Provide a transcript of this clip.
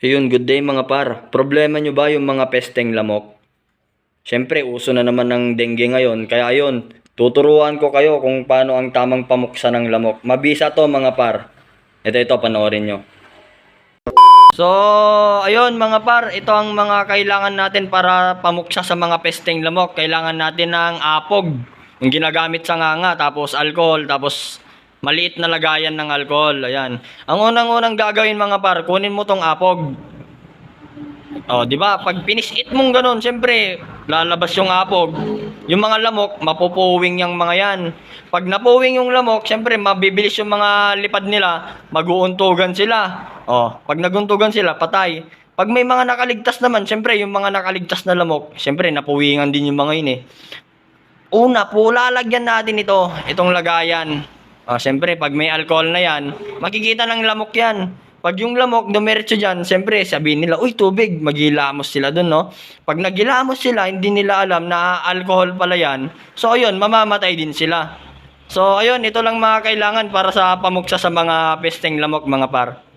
Ayun, good day mga par. Problema nyo ba yung mga pesteng lamok? Siyempre, uso na naman ng dengue ngayon. Kaya ayun, tuturuan ko kayo kung paano ang tamang pamuksa ng lamok. Mabisa to mga par. Ito, ito, panoorin nyo. So, ayun mga par, ito ang mga kailangan natin para pamuksa sa mga pesteng lamok. Kailangan natin ng apog, yung ginagamit sa nganga, tapos alcohol, tapos maliit na lagayan ng alcohol. Ayan. Ang unang-unang gagawin mga par, kunin mo tong apog. Oh, 'di ba? Pag finish-it mong ganun, syempre lalabas yung apog. Yung mga lamok, mapupuwing yung mga 'yan. Pag napuwing yung lamok, syempre mabibilis yung mga lipad nila, maguuntugan sila. Oh, pag naguntugan sila, patay. Pag may mga nakaligtas naman, syempre yung mga nakaligtas na lamok, syempre napuwingan din yung mga yun eh. Una po, lalagyan natin ito, itong lagayan. Ah, syempre, pag may alcohol na yan, makikita ng lamok yan. Pag yung lamok dumiretso dyan, syempre, sabihin nila, uy, tubig, maghilamos sila dun, no? Pag naghilamos sila, hindi nila alam na alcohol pala yan. So, ayun, mamamatay din sila. So, ayun, ito lang mga kailangan para sa pamuksa sa mga pesteng lamok, mga par.